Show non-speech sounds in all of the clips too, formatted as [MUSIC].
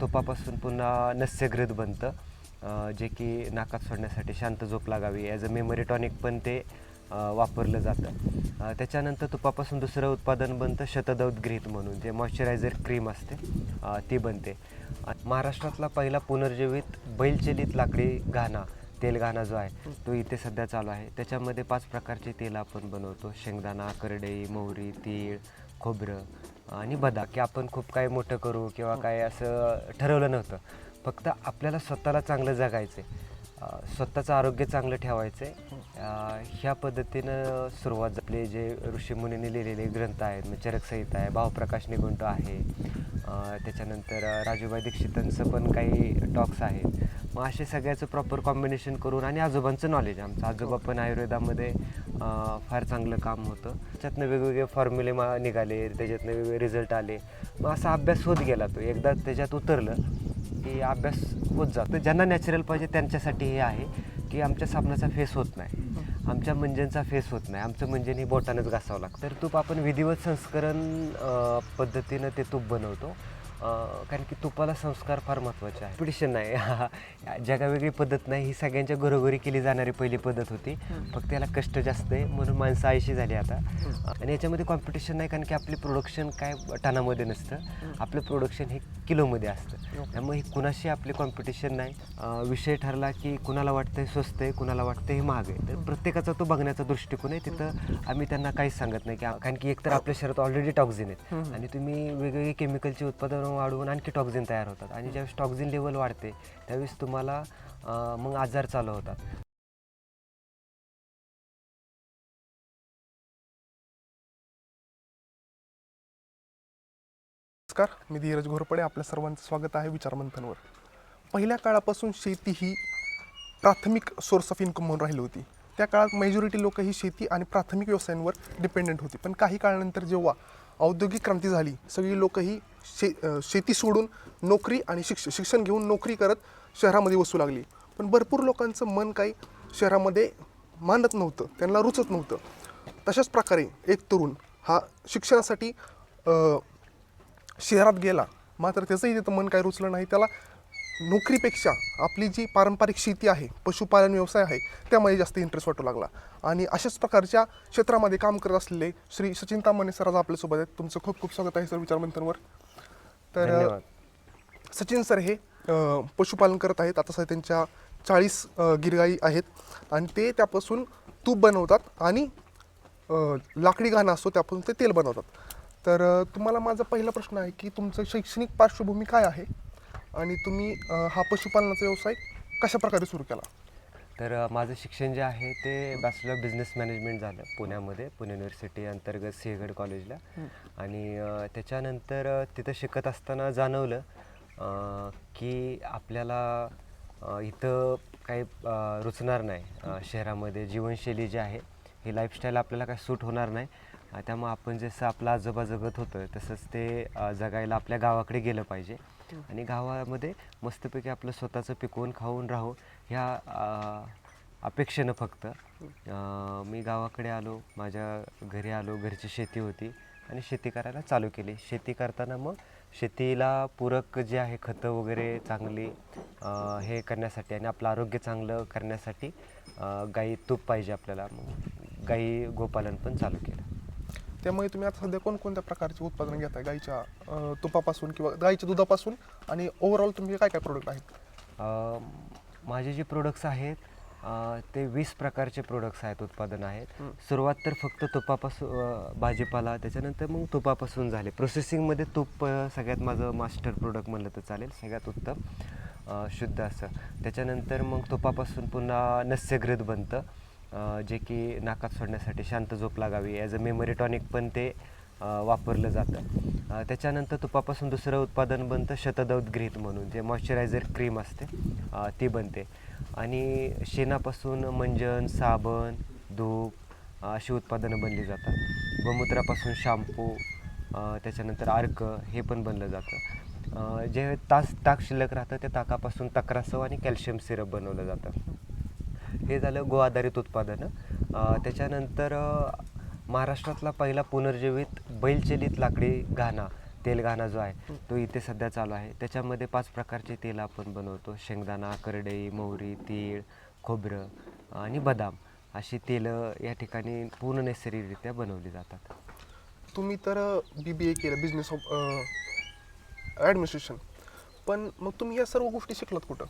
तुपापासून पुन्हा नस्यग्रद बनतं जे की नाकात सोडण्यासाठी शांत झोप लागावी. ॲज अ मेमरी टॉनिक पण ते वापरलं जातं. त्याच्यानंतर तुपापासून दुसरं उत्पादन बनतं शतदौत घृत म्हणून जे मॉइश्चरायझर क्रीम असते ती बनते. महाराष्ट्रातला पहिला पुनर्जीवित बैलचलित लाकडी घाणा तेल घाणा जो आहे तो इथे सध्या चालू आहे. त्याच्यामध्ये पाच प्रकारचे तेल आपण बनवतो. शेंगदाणा करडई मोहरी तीळ खोबरं आणि बदा की आपण खूप काही मोठं करू किंवा काय असं ठरवलं नव्हतं. फक्त आपल्याला स्वतःला चांगलं जगायचं आहे स्वतःचं आरोग्य चांगलं ठेवायचं आहे ह्या पद्धतीनं सुरुवात आपले जे ऋषीमुनींनी लिहिलेले ग्रंथ आहेत म्हणजे चरकसंहिता आहे भावप्रकाश निगुंट आहे. त्याच्यानंतर राजूबाई दीक्षितांचं पण काही टॉक्स आहेत. मग असे सगळ्याचं प्रॉपर कॉम्बिनेशन करून आणि आजोबांचं नॉलेज आमचं आजोबा पण आयुर्वेदामध्ये फार चांगलं काम होतं. त्याच्यातनं वेगवेगळे फॉर्म्युले मा निघाले त्याच्यातनं वेगवेगळे रिझल्ट आले. मग असा अभ्यास होत गेला तो. एकदा त्याच्यात उतरलं की अभ्यास होत जातो. ज्यांना नॅचरल पाहिजे त्यांच्यासाठी हे आहे की आमच्या साबणाचा फेस होत नाही. आमच्या मंजनचा फेस होत नाही. आमचं मंजन हे बोटानंच घासावं लागतं. तर तूप आपण विधिवत संस्करण पद्धतीनं ते तूप बनवतो. कारण की तुपाला संस्कार फार महत्त्वाचे आहे कॉम्पिटिशन नाही. [LAUGHS] जगावेगळी पद्धत नाही ही सगळ्यांच्या घरोघरी केली जाणारी पहिली पद्धत होती. फक्त याला कष्ट जास्त आहे म्हणून माणसं आयशी झाली आता. आणि याच्यामध्ये कॉम्पिटिशन नाही कारण की आपले प्रोडक्शन काय टनामध्ये नसतं. आपलं प्रोडक्शन हे किलोमध्ये असतं. त्यामुळे हे कुणाशी आपली कॉम्पिटिशन नाही. विषय ठरला की कुणाला वाटतं स्वस्त आहे कुणाला वाटतं हे महाग आहे. तर प्रत्येकाचा तो बघण्याचा दृष्टिकोन आहे. तिथं आम्ही त्यांना काहीच सांगत नाही की कारण की एकतर आपल्या शरीरात ऑलरेडी टॉक्झिन आहेत. आणि तुम्ही वेगवेगळी केमिकलची उत्पादनं वाढवून आणखी टॉक्झिन तयार होतात. आणि ज्यावेळेस टॉक्झिन लेवल वाढते त्यावेळेस तुम्हाला मग आजार चालू होतात. नमस्कार मी धीरज घोरपडे. आपल्या सर्वांचं स्वागत आहे विचारमंथनवर. पहिल्या काळापासून शेती ही प्राथमिक सोर्स ऑफ इन्कम म्हणून राहिली होती. त्या काळात मेजॉरिटी लोक ही शेती आणि प्राथमिक व्यवसायांवर डिपेंडंट होती. पण काही काळानंतर जेव्हा औद्योगिक क्रांती झाली सगळी लोक ही शे शेती सोडून नोकरी आणि शिक्ष शिक्षण घेऊन नोकरी करत शहरामध्ये वसू लागली. पण भरपूर लोकांचं मन काही शहरामध्ये मानत नव्हतं त्यांना रुचत नव्हतं. तशाच प्रकारे एक तरुण हा शिक्षणासाठी शहरात गेला. मात्र त्याचंही तिथं मन काय रुचलं नाही. त्याला नोकरीपेक्षा आपली जी पारंपरिक शेती आहे पशुपालन व्यवसाय आहे त्यामध्ये जास्त इंटरेस्ट वाटू लागला. आणि अशाच प्रकारच्या क्षेत्रामध्ये काम करत असलेले श्री सचिन तामाने सर आज आपल्यासोबत आहेत. तुमचं खूप खूप स्वागत आहे सर विचारमंथनवर. तर सचिन सर हे पशुपालन करत आहेत. आता सध्या त्यांच्या चाळीस गिरगाई आहेत. आणि ते त्यापासून तूप बनवतात आणि लाकडी घाणा असतो त्यापासून ते तेल बनवतात. तर तुम्हाला माझा पहिला प्रश्न आहे की तुमचं शैक्षणिक पार्श्वभूमी काय आहे? आणि तुम्ही अ, हा पशुपालनाचा व्यवसाय कशा प्रकारे सुरू केला? तर अ, माझं शिक्षण जे आहे ते बॅचलर बिझनेस मॅनेजमेंट झालं पुण्यामध्ये पुणे युनिव्हर्सिटी अंतर्गत सिंहगड कॉलेजला आणि अ, त्याच्यानंतर अ, तिथं शिकत असताना जाणवलं अ, की आपल्याला अ, इथं काही अ, रुचणार नाही. अ, शहरामध्ये जीवनशैली जी आहे ही लाईफस्टाईल आपल्याला काय सूट होणार नाही. अ, त्यामुळे आपण जसं आपलं आजोबा जगत होतं तसंच ते अ, जगायला आपल्या गावाकडे गेलं पाहिजे. आणि गावामध्ये मस्तपैकी आपलं स्वतःचं पिकवून खाऊन राहू ह्या अपेक्षेनं फक्त. मी गावाकडे आलो माझ्या घरी आलो घरची शेती होती आणि शेती करायला चालू केली. शेती करताना मग शेतीला पूरक जे आहे खतं वगैरे चांगली हे करण्यासाठी आणि आपलं आरोग्य चांगलं करण्यासाठी गाई तूप पाहिजे आपल्याला. मग गाई गोपालन पण चालू केलं. त्यामुळे तुम्ही आता सध्या कोणकोणत्या प्रकारचे उत्पादन घेताय? गाईच्या अ, तुपापासून किंवा गाईच्या दुधापासून? आणि ओव्हरऑल तुमचे काय काय प्रोडक्ट आहेत? अ, माझे जे प्रोडक्ट्स आहेत अ, ते वीस प्रकारचे प्रोडक्ट्स आहेत उत्पादन आहेत. सुरुवात तर फक्त तुपापासून अ, भाजीपाला त्याच्यानंतर मग तुपापासून झाले. प्रोसेसिंगमध्ये तूप अ, सगळ्यात माझं मास्टर प्रोडक्ट म्हणलं तर चालेल सगळ्यात उत्तम अ, शुद्ध असं. त्याच्यानंतर मग तुपापासून पुन्हा नस्यघृत बनतं. जे की नाकात सोडण्यासाठी शांत झोप लागावी. ॲज अ मेमरी टॉनिक पण ते वापरलं जातं. त्याच्यानंतर तुपापासून दुसरं उत्पादन बनतं शतदौत ग्रीत म्हणून जे मॉइश्चरायझर क्रीम असते ती बनते. आणि शेणापासून मंजन साबण धूप अशी उत्पादनं बनली जातात. गोमूत्रापासून शॅम्पू त्याच्यानंतर अर्क हे पण बनलं जातं. जे तास ताक शिल्लक राहतं त्या ताकापासून तक्रासव आणि कॅल्शियम सिरप बनवलं जातं. हे झालं गो आधारित उत्पादनं. त्याच्यानंतर महाराष्ट्रातला पहिला पुनर्जीवित बैलचलित लाकडी घाणा तेलगाणा जो आहे तो इथे सध्या चालू आहे. त्याच्यामध्ये पाच प्रकारचे तेल आपण बनवतो. शेंगदाणा करडई मोहरी तीळ खोबरं आणि बदाम अशी तेलं या ठिकाणी पूर्ण नैसर्गिकरित्या बनवली जातात. तुम्ही तर बी बी ए केलं बिझनेस ऑफ ॲडमिनिस्ट्रेशन पण मग तुम्ही या सर्व गोष्टी शिकलात कुठं?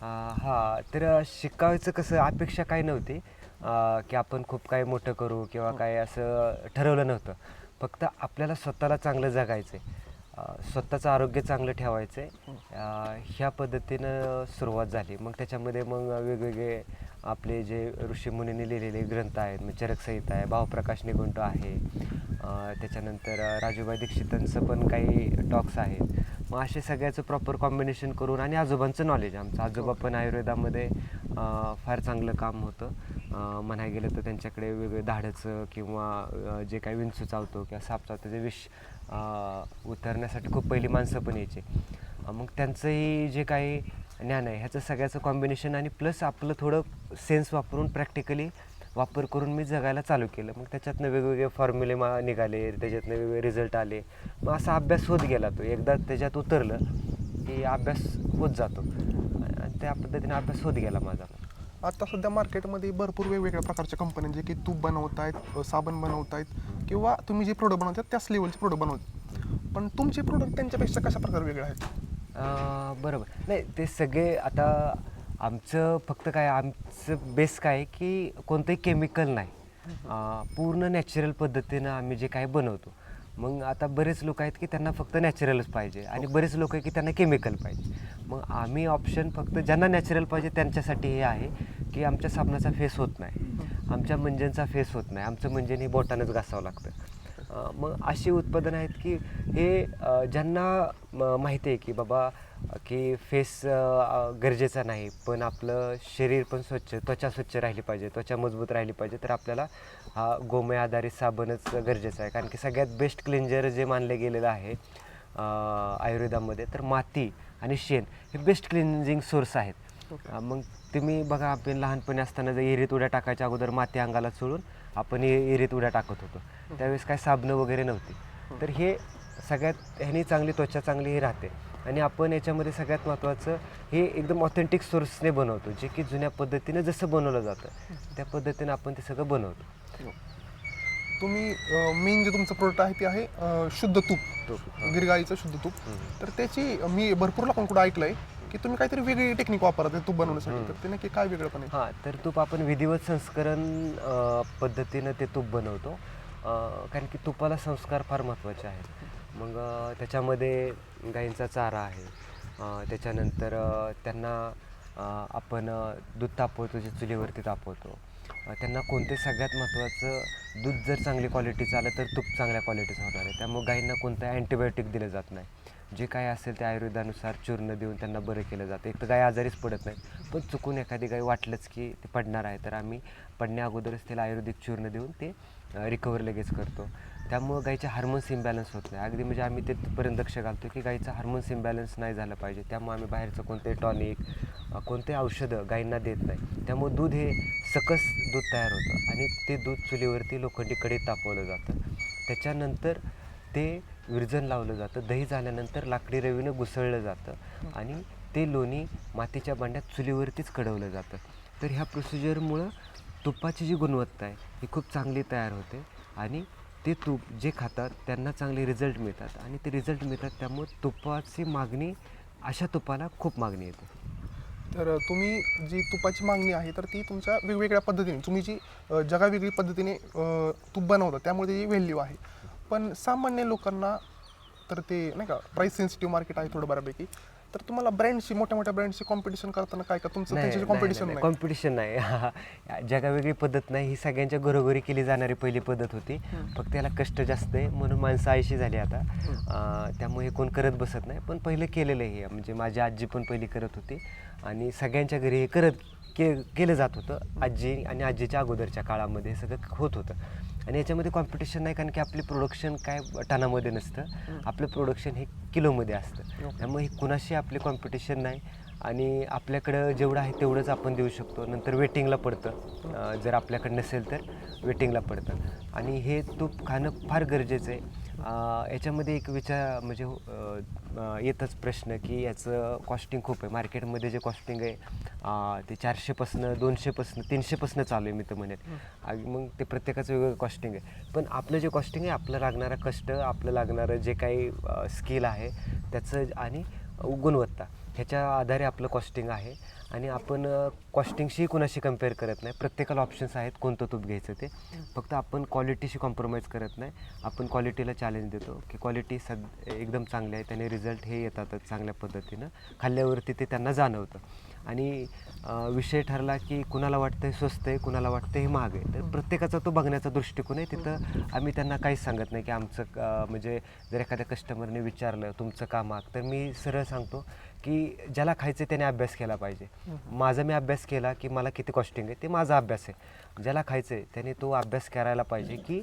हा तर शिकायचं कसं अपेक्षा काही नव्हती अं, की आपण खूप काही मोठं करू किंवा काय असं ठरवलं नव्हतं. फक्त आपल्याला स्वतःला चांगलं जगायचं आहे स्वतःचं आरोग्य चांगलं ठेवायचं आहे ह्या पद्धतीनं सुरुवात झाली. मग त्याच्यामध्ये मग वेगवेगळे आपले जे ऋषीमुनींनी लिहिलेले ग्रंथ आहेत मग चरकसंहिता आहे भावप्रकाश निघुंट आहे. अं, त्याच्यानंतर अं, राजूबाई दीक्षितांचं पण काही टॉक्स आहेत. मग असे सगळ्याचं प्रॉपर कॉम्बिनेशन करून आणि आजोबांचं नॉलेज आमचं. आजोबा पण आयुर्वेदामध्ये फार चांगलं काम होतं. म्हणाय गेलं तर त्यांच्याकडे वेगळे धाडाचं किंवा जे काही विंचू चावतो किंवा साप चावतो ते विष उतरण्यासाठी खूप पहिली माणसं पण यायची. मग त्यांचंही जे काही ज्ञान आहे ह्याचं सगळ्याचं कॉम्बिनेशन आणि प्लस आपलं थोडं सेन्स वापरून प्रॅक्टिकली वापर करून मी जगायला चालू केलं. मग त्याच्यातनं वेगवेगळे फॉर्म्युले मा निघाले त्याच्यातनं वेगवेगळे रिझल्ट आले. मग असा अभ्यास होत गेला तो. एकदा त्याच्यात उतरलं की अभ्यास होत जातो. आणि त्या पद्धतीने अभ्यास होत गेला माझा. आता सध्या मार्केटमध्ये भरपूर वेगवेगळ्या प्रकारच्या कंपन्या जे की तूप बनवत आहेत साबण बनवत आहेत किंवा तुम्ही जे प्रोडक्ट बनवतात त्याच लेवलचे प्रोडक्ट बनवतात पण तुमचे प्रोडक्ट त्यांच्यापेक्षा कशा प्रकारे वेगळे आहेत? बरोबर. नाही ते सगळे आता आमचं फक्त काय आमचं बेस काय आहे की कोणतंही केमिकल नाही. अं, पूर्ण नॅचरल पद्धतीनं आम्ही जे काही बनवतो. मग आता बरेच लोक आहेत की त्यांना फक्त नॅचरलच पाहिजे आणि बरेच लोक आहेत की त्यांना केमिकल पाहिजे. मग आम्ही ऑप्शन फक्त ज्यांना नॅचरल पाहिजे त्यांच्यासाठी हे आहे की आमच्या साबणाचा फेस होत नाही. आमच्या मंजनचा फेस होत नाही. आमचं मंजन हे बोटानंच घासावं लागतं. मग अशी उत्पादनं आहेत की हे ज्यांना म- माहिती आहे की बाबा की फेस गरजेचा नाही पण आपलं शरीर पण स्वच्छ त्वचा स्वच्छ राहिली पाहिजे त्वचा मजबूत राहिली पाहिजे तर आपल्याला हा गोमय आधारित साबणच गरजेचं आहे. कारण की सगळ्यात बेस्ट क्लिंजर जे मानलं गेलेलं आहे आयुर्वेदामध्ये तर माती आणि शेण हे बेस्ट क्लिन्झिंग सोर्स आहेत. मग तुम्ही बघा आपण लहानपणी असताना जर एरीत उड्या टाकायच्या अगोदर माती अंगाला चोळून आपण एरीत उड्या टाकत होतो. त्यावेळेस काय साबणं वगैरे नव्हती. तर हे सगळ्यात ह्यानी चांगली त्वचा चांगली ही राहते. आणि आपण याच्यामध्ये सगळ्यात महत्त्वाचं हे एकदम ऑथेंटिक सोर्सने बनवतो जे की जुन्या पद्धतीनं जसं बनवलं जातं त्या पद्धतीनं आपण ते सगळं बनवतो. तुम्ही मेन जे तुमचं प्रोडक्ट आहे ते आहे शुद्ध तूप. हा. गिरगाईचं शुद्ध तूप. तर त्याची मी भरपूर लोकांकडून ऐकलंय की तुम्ही काहीतरी वेगळी टेक्निक वापरत तूप बनवण्यासाठी. तर ते नक्की काय वेगळं पण हां तर तूप आपण विधिवत संस्करण पद्धतीनं ते तूप बनवतो. कारण की तुपाला संस्कार फार महत्त्वाचे आहेत. मग त्याच्यामध्ये गाईंचा चारा आहे. त्याच्यानंतर त्यांना आपण दूध तापवतो जे चुलीवरती तापवतो. त्यांना कोणते सगळ्यात महत्त्वाचं दूध जर चांगली क्वालिटीचं आलं तर तूप चांगल्या क्वालिटीचं होणार आहे. त्यामुळे गाईंना कोणतं अँटीबायोटिक दिलं जात नाही. जे काय असेल ते आयुर्वेदानुसार चूर्ण देऊन त्यांना बरं केलं जातं. एक तर गाय आजारीच पडत नाही. पण चुकून एखादी गाय वाटलंच की ते पडणार आहे. तर आम्ही पडण्या अगोदरच त्याला आयुर्वेदिक चूर्ण देऊन ते रिकवर लगेच करतो. त्यामुळं गाईचे हार्मोन्स इम्बॅलन्स होत नाही. अगदी म्हणजे आम्ही तिथपर्यंत लक्ष घालतो की गाईचा हार्मोन्स इम्बॅलन्स नाही झालं पाहिजे. त्यामुळे आम्ही बाहेरचं कोणतेही टॉनिक कोणतेही औषधं गाईंना देत नाही. त्यामुळं दूध हे सकस दूध तयार होतं आणि ते दूध चुलीवरती लोखंडीकडे तापवलं जातं. त्याच्यानंतर ते विरजन लावलं जातं. दही झाल्यानंतर लाकडी रवीनं घुसळलं जातं आणि ते लोणी मातीच्या भांड्यात चुलीवरतीच कडवलं जातं. तर ह्या प्रोसिजरमुळं तुपाची जी गुणवत्ता आहे ही खूप चांगली तयार होते आणि ते तूप जे खातात त्यांना चांगले रिझल्ट मिळतात आणि ते रिझल्ट मिळतात त्यामुळे तुपाची मागणी अशा तुपाला खूप मागणी येते. तर तुम्ही जी तुपाची मागणी आहे तर ती तुमच्या वेगवेगळ्या पद्धतीने तुम्ही जी जगावेगळी पद्धतीने तूप बनवता त्यामुळे त्याची व्हॅल्यू आहे. पण सामान्य लोकांना तर ते नाही का प्राईस सेन्सिटिव्ह मार्केट आहे थोडं बऱ्यापैकी. तर तुम्हाला ब्रँडशी मोठ्या मोठ्या ब्रँडशी कॉम्पिटिशन करताना काय का? तुमचं त्यांच्याशी कॉम्पिटिशन नाही कॉम्पिटिशन नाही. [LAUGHS] जगावेगळी पद्धत नाही ही सगळ्यांच्या घरोघरी केली जाणारी पहिली पद्धत होती. फक्त याला कष्ट जास्त आहे म्हणून माणसं आयशी झाली आता. त्यामुळे कोण करत बसत नाही. पण पहिलं केलेलं आहे हे. म्हणजे माझी आजी पण पहिली करत होती. आणि सगळ्यांच्या घरी हे करत के केलं जात होतं. आजी आणि आजीच्या अगोदरच्या काळामध्ये सगळं होत होतं. आणि याच्यामध्ये कॉम्पिटिशन नाही कारण की आपले प्रोडक्शन काय टनामध्ये नसतं. आपलं प्रोडक्शन हे किलोमध्ये असतं. त्यामुळे हे कुणाशी आपले कॉम्पिटिशन नाही. आणि आपल्याकडं जेवढं आहे तेवढंच आपण देऊ शकतो. नंतर वेटिंगला पडतं. जर आपल्याकडं नसेल तर वेटिंगला पडतं. आणि हे तूप खाणं फार गरजेचं आहे. याच्यामध्ये एक विचार म्हणजे येतच प्रश्न की याचं कॉस्टिंग खूप आहे. मार्केटमध्ये जे कॉस्टिंग आहे ते चारशेपासनं दोनशेपासनं तीनशेपासनं चालू आहे मी तर म्हणेन. मग ते प्रत्येकाचं वेगवेगळं कॉस्टिंग आहे. पण आपलं जे कॉस्टिंग आहे आपलं लागणारं कष्ट आपलं लागणारं जे काही स्किल आहे त्याचं आणि गुणवत्ता. ह्याच्या आधारे आपलं कॉस्टिंग आहे. आणि आपण कॉस्टिंगशी कुणाशी कंपेअर करत नाही. प्रत्येकाला ऑप्शन्स आहेत कोणतं तूप घ्यायचं ते. फक्त आपण क्वालिटीशी कॉम्प्रोमाइज करत नाही. आपण क्वालिटीला चॅलेंज देतो की क्वालिटी सद एकदम चांगली आहे. त्याने रिझल्ट हे येतातच चांगल्या पद्धतीनं. खाल्ल्यावरती ते त्यांना जाणवतं. आणि विषय ठरला की कुणाला वाटतं स्वस्त आहे कुणाला वाटतं हे महाग आहे. तर प्रत्येकाचा तो बघण्याचा दृष्टिकोन आहे. तिथं आम्ही त्यांना काहीच सांगत नाही की आमचं म्हणजे जर एखाद्या कस्टमरने विचारलं तुमचं का महाग. तर मी सरळ सांगतो की ज्याला खायचं त्याने अभ्यास केला पाहिजे. माझा मी अभ्यास केला की मला किती कॉस्टिंग आहे ते माझा अभ्यास आहे. ज्याला खायचं आहे त्याने तो अभ्यास करायला पाहिजे की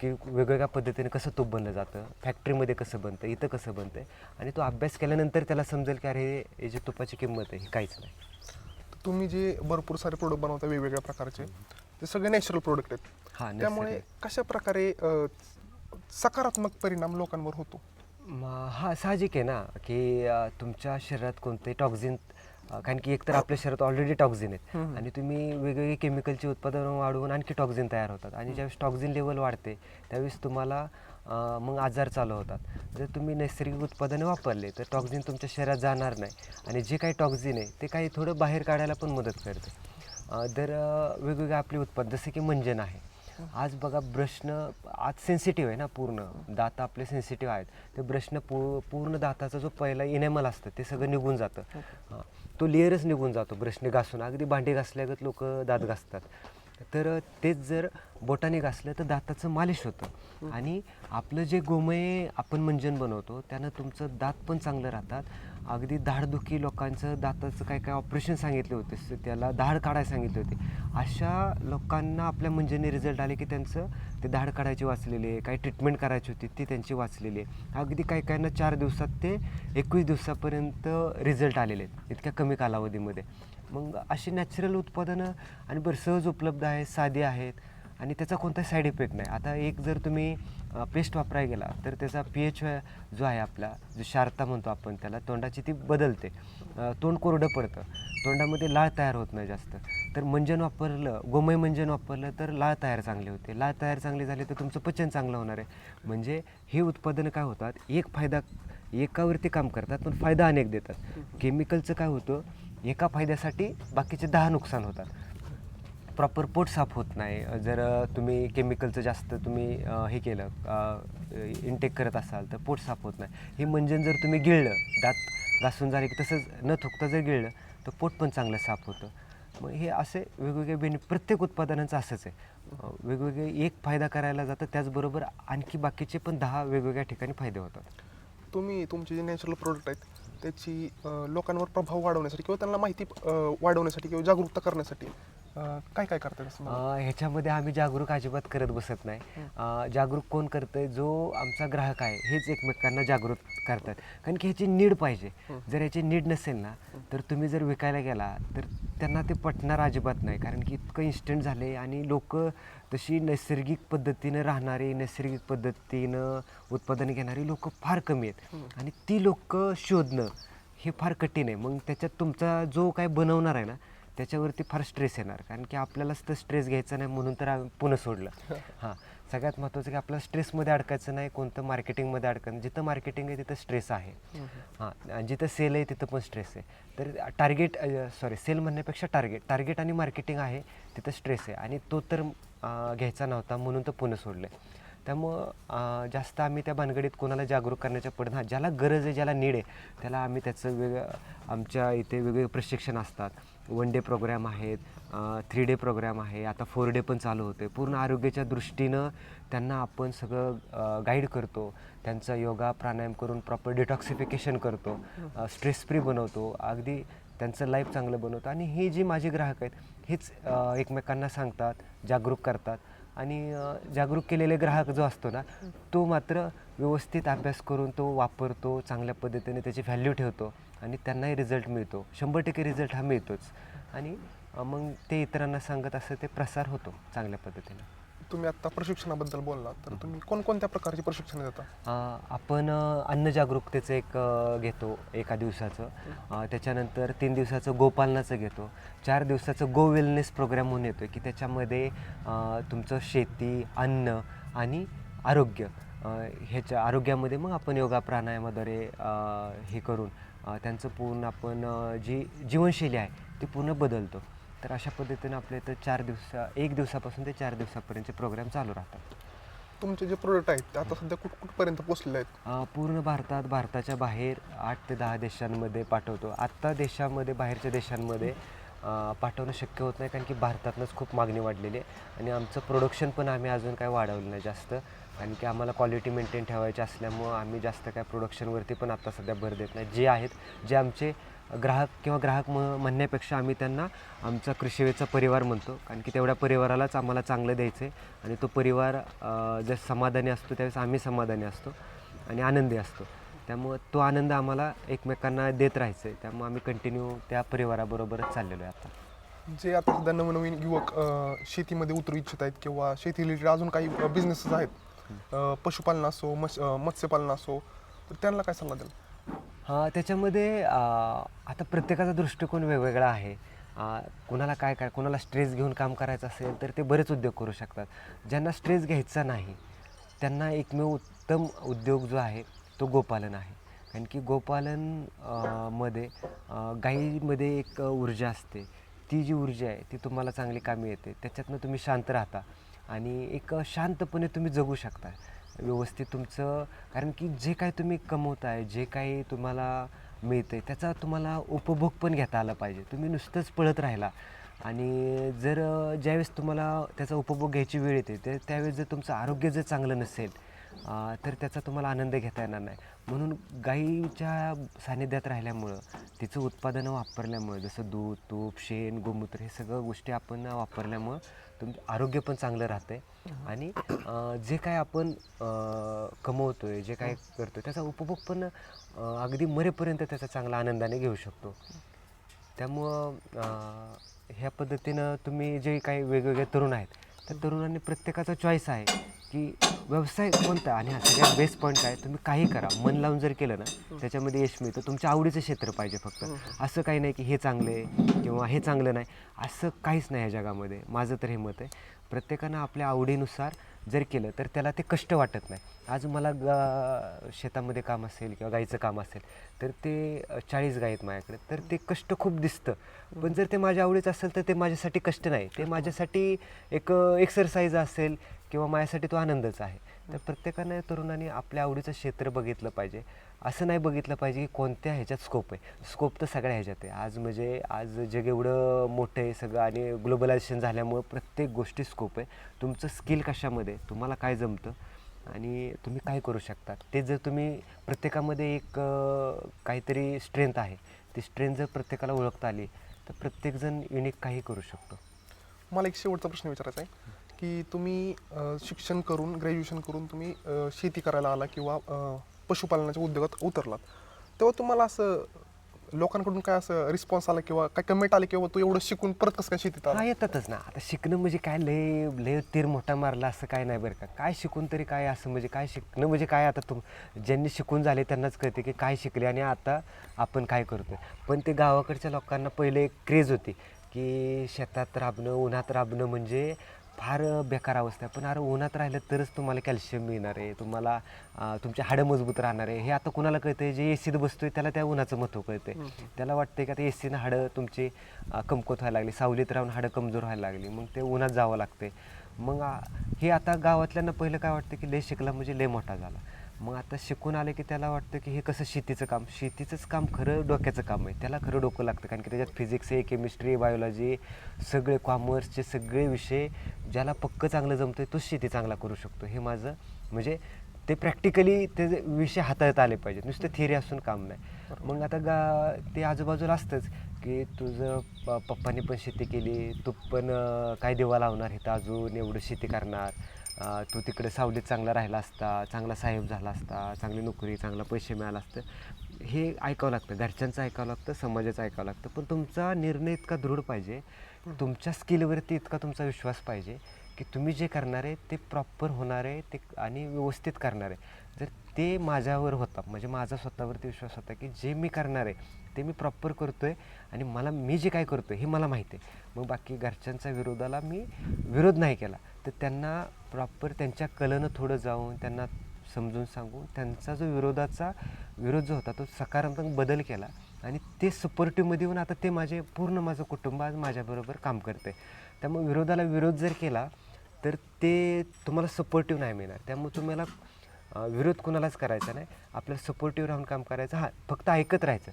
की वेगवेगळ्या पद्धतीने कसं तूप बनलं जातं फॅक्टरीमध्ये कसं बनतं इथं कसं बनतं आणि तो अभ्यास केल्यानंतर त्याला समजेल की अरे हे जी तुपाची किंमत आहे ही काहीच नाही. तुम्ही जे भरपूर सारे प्रोडक्ट बनवता वेगवेगळ्या प्रकारचे ते सगळे नॅचरल प्रोडक्ट आहेत. हा त्यामुळे. कशा प्रकारे सकारात्मक परिणाम लोकांवर होतो? हा साहजिक आहे ना की तुमच्या शरीरात कोणते टॉक्झिन कारण की एकतर आपल्या शरीरात ऑलरेडी टॉक्झिन आहेत. आणि तुम्ही वेगवेगळे केमिकलची उत्पादनं वाढवून आणखी टॉक्झिन तयार होतात. आणि ज्यावेळेस टॉक्झिन लेवल वाढते त्यावेळेस तुम्हाला मग आजार चालू होतात. जर तुम्ही नैसर्गिक उत्पादने वापरले तर टॉक्झिन तुमच्या शरीरात जाणार नाही. आणि जे काही टॉक्झिन आहे ते काही थोडं बाहेर काढायला पण मदत करते. तर अ, वेगवेगळे आपले उत्पादन जसे की मंजन आहे. आज बघा ब्रशनं आज सेन्सिटिव्ह आहे ना पूर्ण. दात आपले सेन्सिटिव्ह आहेत. ते ब्रशनं पू पूर्ण दाताचा जो पहिला इनेमल असतं ते सगळं निघून जातं. हां. तो लेअरच निघून जातो ब्रशने घासून. अगदी भांडे घासल्यागत लोक दात घासतात. तर तेच जर बोटाने घासलं तर दाताचं मालिश होतं. आणि आपलं जे गोमय आपण मंजन बनवतो त्यानं तुमचं दात पण चांगलं राहतात. अगदी धाडदुखी लोकांचं दाताचं काय काय ऑपरेशन सांगितले होते त्याला दाढ काढायला सांगितले होते. अशा लोकांना आपल्या मंजने रिझल्ट आले की त्यांचं ते दाढ काढायची वाचलेली आहे काही ट्रीटमेंट करायची होती ती त्यांची वाचलेली आहे. अगदी काही काहींना चार दिवसात ते एकवीस दिवसापर्यंत रिझल्ट आलेले आहेत इतक्या कमी कालावधीमध्ये. मग अशी नॅचरल उत्पादनं आणि बरं सहज उपलब्ध आहेत साधी आहेत आणि त्याचा कोणताही साईड इफेक्ट नाही. आता एक जर तुम्ही पेस्ट वापरायला गेला तर त्याचा पी एच जो आहे आपला जो शारता म्हणतो आपण त्याला तोंडाची ती बदलते. तोंड कोरडं पडतं. तोंडामध्ये लाळ तयार होत नाही जास्त. तर मंजन वापरलं गोमय मंजन वापरलं तर लाळ तयार चांगली होते. लाळ तयार चांगली झाली तर तुमचं पचन चांगलं होणार आहे. म्हणजे हे उत्पादनं काय होतात? एक फायदा एकावरती काम करतात पण फायदा अनेक देतात. केमिकलचं काय होतं? एका फायद्यासाठी बाकीचे दहा नुकसान होतात. प्रॉपर पोट साफ होत नाही. जर तुम्ही केमिकलचं जास्त तुम्ही हे केलं इनटेक करत असाल तर पोट साफ होत नाही. हे म्हणजे जर तुम्ही गिळलं दात घासून झाले की तसंच न थुकता जर गिळलं तर पोट पण चांगलं साफ होतं. मग हे असे वेगवेगळे बेनि प्रत्येक उत्पादनांचं असंच आहे. वेगवेगळे एक फायदा करायला जातं त्याचबरोबर आणखी बाकीचे पण दहा वेगवेगळ्या ठिकाणी फायदे होतात. तुम्ही तुमचे जे नॅचरल प्रोडक्ट आहेत त्याची लोकांवर प्रभाव वाढवण्यासाठी किंवा त्यांना माहिती वाढवण्यासाठी किंवा जागरूकता करण्यासाठी अ, काय काय करतात असं मला? अ, ह्याच्यामध्ये आम्ही जागरूक अजिबात करत बसत नाही. अ, जागरूक कोण करतंय? जो आमचा ग्राहक आहे हेच एकमेकांना जागरूक करतात. कारण की ह्याची नीड पाहिजे. जर ह्याची नीड नसेल ना तर तुम्ही जर विकायला गेला तर त्यांना ते पटणार अजिबात नाही. कारण की इतकं इन्स्टंट झाले आणि लोक तशी नैसर्गिक पद्धतीनं राहणारी नैसर्गिक पद्धतीनं उत्पादन घेणारी लोक फार कमी आहेत. आणि ती लोक शोधणं हे फार कठीण आहे. मग त्याच्यात तुमचा जो काय बनवणार आहे ना त्याच्यावरती फार स्ट्रेस येणार. कारण की आपल्यालाच तर स्ट्रेस घ्यायचा नाही म्हणून तर आम्ही पुन्हा सोडलं. [LAUGHS] हां. सगळ्यात महत्त्वाचं की आपल्याला स्ट्रेसमध्ये अडकायचं नाही कोणतं मार्केटिंगमध्ये अडकायचं. जिथं मार्केटिंग आहे तिथं स्ट्रेस आहे. हां. आणि जिथं सेल आहे तिथं पण स्ट्रेस आहे. तर टार्गेट सॉरी सेल म्हणण्यापेक्षा टार्गेट टार्गेट आणि मार्केटिंग आहे तिथं स्ट्रेस आहे. आणि तो तर घ्यायचा नव्हता म्हणून तर पुन्हा सोडलं त्यामुळं अं, जास्त आम्ही त्या भानगडीत कोणाला जागरूक करण्याच्या पडत हां ज्याला गरज आहे ज्याला नीड आहे त्याला आम्ही त्याचं वेगळं आमच्या इथे वेगवेगळे प्रशिक्षण असतात. वन डे प्रोग्रॅम आहेत थ्री डे प्रोग्रॅम आहे आता फोर डे पण चालू होते पूर्ण आरोग्याच्या दृष्टीनं त्यांना आपण सगळं गाईड करतो. त्यांचा योगा प्राणायाम करून प्रॉपर डिटॉक्सिफिकेशन करतो. स्ट्रेस फ्री बनवतो. अगदी त्यांचं लाईफ चांगलं बनवतो. आणि हे जे माझे ग्राहक आहेत हेच एकमेकांना सांगतात जागरूक करतात. आणि जागरूक केलेले ग्राहक जो असतो ना तो मात्र व्यवस्थित अभ्यास करून तो वापरतो चांगल्या पद्धतीने त्याची व्हॅल्यू ठेवतो. आणि त्यांनाही रिझल्ट मिळतो. शंभर टक्के रिझल्ट हा मिळतोच. आणि मग ते इतरांना सांगत असं ते प्रसार होतो चांगल्या पद्धतीने. तुम्ही आता प्रशिक्षणाबद्दल बोलला तर तुम्ही कोणकोणत्या प्रकारचे प्रशिक्षण देता? आपण अन्न जागरूकतेचं एक घेतो एका दिवसाचं. त्याच्यानंतर तीन दिवसाचं गोपालनाचं घेतो. चार दिवसाचं गो वेलनेस प्रोग्राम म्हणून येतो की त्याच्यामध्ये तुमचं शेती अन्न आणि आरोग्य. ह्याच्या आरोग्यामध्ये मग आपण योगा प्राणायामाद्वारे हे करून त्यांचं पूर्ण आपण जी जीवनशैली आहे ती पूर्ण बदलतो. तर अशा पद्धतीनं आपल्या इथं चार दिवसा एक दिवसापासून ते चार दिवसापर्यंतचे प्रोग्राम चालू राहतात. तुमचे जे प्रोडक्ट आहेत ते आता सध्या कुठ कुठपर्यंत पोहोचलेले आहेत? पूर्ण भारतात भारताच्या बाहेर आठ ते दहा देशांमध्ये पाठवतो. आत्ता देशामध्ये बाहेरच्या देशांमध्ये पाठवणं शक्य होत नाही कारण की भारतातनंच खूप मागणी वाढलेली आहे. आणि आमचं प्रोडक्शन पण आम्ही अजून काय वाढवलं नाही जास्त. कारण की आम्हाला क्वालिटी मेंटेन ठेवायची असल्यामुळं आम्ही जास्त काय प्रोडक्शनवरती पण आत्ता सध्या भर देत नाही. जे आहेत जे आमचे ग्राहक किंवा ग्राहक म म्हणण्यापेक्षा आम्ही त्यांना आमचा कृषीवेचा परिवार म्हणतो. कारण की तेवढ्या परिवारालाच आम्हाला चांगलं द्यायचं आहे आणि तो परिवार जर समाधानी असतो त्यावेळेस आम्ही समाधानी असतो आणि आनंदी असतो. त्यामुळं तो आनंद आम्हाला एकमेकांना देत राहायचं आहे त्यामुळे आम्ही कंटिन्यू त्या परिवाराबरोबरच चाललेलो आहे आता. जे आता सध्या नवनवीन युवक शेतीमध्ये उतरू इच्छित आहेत किंवा शेती रिलेटेड अजून काही बिझनेसेस आहेत पशुपालन असो मत्स मत्स्यपालन असो तर त्यांना काय सल्ला द्याल हा त्याच्यामध्ये आता प्रत्येकाचा दृष्टिकोन वेगवेगळा आहे. कुणाला काय काय कुणाला स्ट्रेस घेऊन काम करायचं असेल तर ते बरेच उद्योग करू शकतात. ज्यांना स्ट्रेस घ्यायचा नाही त्यांना एकमेव उत्तम उद्योग जो आहे तो गोपालन आहे. कारण की गोपालन अ, मध्ये अ, गाईमध्ये एक ऊर्जा असते. ती जी ऊर्जा आहे ती तुम्हाला चांगली कामी येते. त्याच्यातनं तुम्ही शांत राहता. आणि एक शांतपणे तुम्ही जगू शकता. व्यवस्थित तुमचं कारण की जे काय तुम्ही कमवताय जे काही तुम्हाला मिळतं आहे त्याचा तुम्हाला उपभोग पण घेता आला पाहिजे. तुम्ही नुसतंच पळत राहिला. आणि जर ज्यावेळेस तुम्हाला त्याचा उपभोग घ्यायची वेळ येते तर त्यावेळेस जर तुमचं आरोग्य जर चांगलं नसेल तर त्याचा तुम्हाला आनंद घेता येणार नाही. म्हणून गाईच्या सानिध्यात राहिल्यामुळं तिचं उत्पादनं वापरल्यामुळं जसं दूध तूप शेण गोमूत्र हे सगळं गोष्टी आपण वापरल्यामुळं तुमचं आरोग्य पण चांगलं राहतं आहे आणि जे काय आपण कमवतो आहे जे काय करतो त्याचा उपभोग पण अगदी मरेपर्यंत त्याचा चांगला आनंदाने घेऊ शकतो. त्यामुळं ह्या पद्धतीनं तुम्ही जे काही वेगवेगळे तरुण आहेत त्या तरुणांनी प्रत्येकाचा चॉईस आहे. की व्यवसाय कोणता आणि हा सगळ्यात बेस्ट पॉईंट काय? तुम्ही काही करा. मन लावून जर केलं ना त्याच्यामध्ये यश मिळतं. तुमच्या आवडीचं क्षेत्र पाहिजे फक्त. असं काही नाही की हे चांगलं आहे किंवा हे चांगलं नाही. असं काहीच नाही या जगामध्ये. माझं तर हे मत आहे. प्रत्येकानं आपल्या आवडीनुसार जर केलं तर त्याला ते कष्ट वाटत नाही. आज मला गा शेतामध्ये काम असेल किंवा गाईचं काम असेल तर ते चाळीस गाय आहेत माझ्याकडे तर ते कष्ट खूप दिसतं. पण जर ते माझ्या आवडीचं असेल तर ते माझ्यासाठी कष्ट नाही. ते माझ्यासाठी एक एक्सरसाइज असेल किंवा माझ्यासाठी तो आनंदच आहे. तर प्रत्येकानं तरुणांनी आपल्या आवडीचं क्षेत्र बघितलं पाहिजे. असं नाही बघितलं पाहिजे की कोणत्या ह्याच्यात स्कोप आहे. स्कोप तर सगळ्या ह्याच्यात आहे. आज म्हणजे आज जग एवढं मोठं आहे सगळं आणि ग्लोबलायझेशन झाल्यामुळं प्रत्येक गोष्टी स्कोप आहे. तुमचं स्किल कशामध्ये तुम्हाला काय जमतं? आणि तुम्ही काय करू शकता ते जर तुम्ही प्रत्येकामध्ये एक काहीतरी स्ट्रेंथ आहे. ती स्ट्रेंथ जर प्रत्येकाला ओळखता आली तर प्रत्येकजण युनिक काही करू शकतो. मला एक शेवटचा प्रश्न विचारायचा आहे. की तुम्ही अ, शिक्षण करून ग्रॅज्युएशन करून तुम्ही अ, शेती करायला आला किंवा अ, पशुपालनाच्या उद्योगात उतरलात. तेव्हा तुम्हाला असं लोकांकडून काय असं रिस्पॉन्स आला किंवा काय कमेंट आले किंवा तू एवढं शिकून परत कसं काय शेतीत आला? हा येतातच ना. आता शिकणं म्हणजे काय? लय लय तीर मोठा मारला असं काय नाही बरं का. काय शिकून तरी काय असं म्हणजे काय शिकणं म्हणजे काय आता तुम ज्यांनी शिकून झाले त्यांनाच कळते की काय शिकले आणि आता आपण काय करतोय. पण ते गावाकडच्या लोकांना पहिले एक क्रेज होती की शेतात राबणं उन्हात राबणं म्हणजे फार बेकार अवस्था आहे. पण अरे उन्हात राहिलं तरच तुम्हाला कॅल्शियम मिळणार आहे तुम्हाला तुमचे हाडं मजबूत राहणार आहे. हे आता कुणाला कळतं आहे जे ए सीत बसतोय त्याला त्या उन्हाचं महत्त्व कळतं आहे त्याला वाटतं की आता ए सीनं हाडं तुमची अं, कमकुवत व्हायला लागली सावलीत राहून हाडं कमजोर व्हायला लागली. मग ते उन्हात जावं लागते मग हे आता गावातल्यांना पहिलं काय वाटतं की लय शिकला म्हणजे लय मोठा झाला. मग आता शिकून आले की त्याला वाटतं की हे कसं शेतीचं काम? शेतीचंच काम खरं डोक्याचं काम आहे. त्याला खरं डोकं लागतं. कारण की त्याच्यात फिजिक्स आहे केमिस्ट्री बायोलॉजी सगळे कॉमर्सचे सगळे विषय ज्याला पक्क चांगलं जमतं आहे तोच शेती चांगला करू शकतो. हे माझं म्हणजे ते प्रॅक्टिकली ते विषय हाताळता आले पाहिजेत. नुसतं थिअरी असून काम नाही. मग आता गा ते आजूबाजूला असतंच की तुझं प पप्पाने पण शेती केली तू पण काय देवा लावणार इथं अजून? एवढं शेती करणार. तू तिकडे सावलीत चांगला राहिला असता चांगला साहेब झाला असता चांगली नोकरी चांगला पैसे मिळाला असतं हे ऐकावं लागतं. घरच्यांचं ऐकावं लागतं समाजाचं ऐकावं लागतं. पण तुमचा निर्णय इतका दृढ पाहिजे तुमच्या स्किलवरती इतका तुमचा विश्वास पाहिजे की तुम्ही जे करणार आहे ते प्रॉपर होणार आहे ते आणि व्यवस्थित करणार आहे. जर ते माझ्यावर होता म्हणजे माझा स्वतःवरती विश्वास होता की जे मी करणार आहे ते मी प्रॉपर करतो आहे आणि मला मी जे काय करतो आहे हे मला माहिती आहे. मग बाकी घरच्यांच्या विरोधाला मी विरोध नाही केला. तर त्यांना प्रॉपर त्यांच्या कलेनं थोडं जाऊन त्यांना समजून सांगून त्यांचा जो विरोधाचा विरोध जो होता तो सकारात्मक बदल केला. आणि ते सपोर्टिव्हमध्ये येऊन आता ते माझे पूर्ण माझं कुटुंब आज माझ्याबरोबर काम करते त्यामुळे विरोधाला विरोध जर केला तर ते तुम्हाला सपोर्टिव्ह नाही मिळणार. त्यामुळे तुम्हाला विरोध कुणालाच करायचा नाही. आपल्याला सपोर्टिव्ह राहून काम करायचं. हा फक्त ऐकत राहायचं.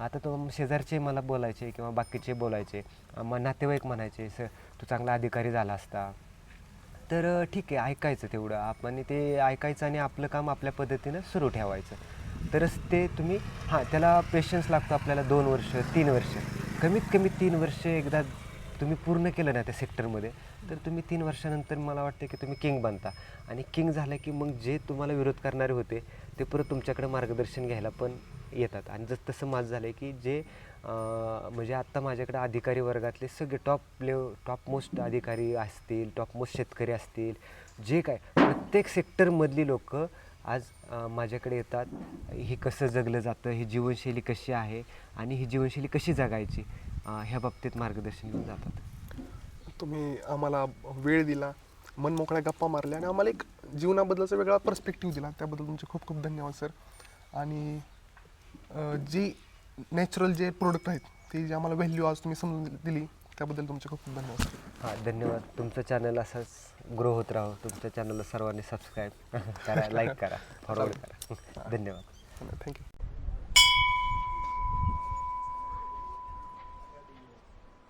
आता तो शेजारचे मला बोलायचे किंवा बाकीचे बोलायचे. मग नातेवाईक म्हणायचे स तू चांगला अधिकारी झाला असता. तर ठीक आहे ऐकायचं तेवढं. आपण ते ऐकायचं आणि आपलं काम आपल्या पद्धतीनं सुरू ठेवायचं. तरच ते तुम्ही हां त्याला पेशन्स लागतो आपल्याला दोन वर्ष तीन वर्ष. कमीत कमी तीन वर्ष एकदा तुम्ही पूर्ण केलं ना त्या सेक्टरमध्ये तर तुम्ही तीन वर्षानंतर मला वाटतं की तुम्ही किंग बनता. आणि किंग झालं की मग जे तुम्हाला विरोध करणारे होते ते परत तुमच्याकडे मार्गदर्शन घ्यायला पण येतात. आणि जसं तसं माझं झालं आहे की जे म्हणजे आत्ता माझ्याकडे अधिकारी वर्गातले सगळे टॉप लेव टॉप मोस्ट अधिकारी असतील टॉप मोस्ट शेतकरी असतील जे काय प्रत्येक सेक्टरमधली लोक आज माझ्याकडे येतात. हे कसं जगलं जातं ही जीवनशैली कशी आहे आणि ही जीवनशैली कशी जगायची ह्या बाबतीत मार्गदर्शन घेऊन जातात. तुम्ही आम्हाला वेळ दिला मन मोकळ्या गप्पा मारल्या आणि आम्हाला एक जीवनाबद्दलचा वेगळा पर्स्पेक्टिव्ह दिला. त्याबद्दल तुमचे खूप खूप धन्यवाद सर आणि जी नॅचरल जे प्रोडक्ट आहेत ते जे आम्हाला व्हॅल्यू आज तुम्ही समजून दिली त्याबद्दल तुमचे खूप खूप धन्यवाद. हां धन्यवाद. तुमचं चॅनल असंच ग्रो होत राहो. तुमच्या चॅनलला सर्वांनी सबस्क्राईब [LAUGHS] करा लाईक करा फॉरवर्ड करा. [LAUGHS] धन्यवाद. थँक्यू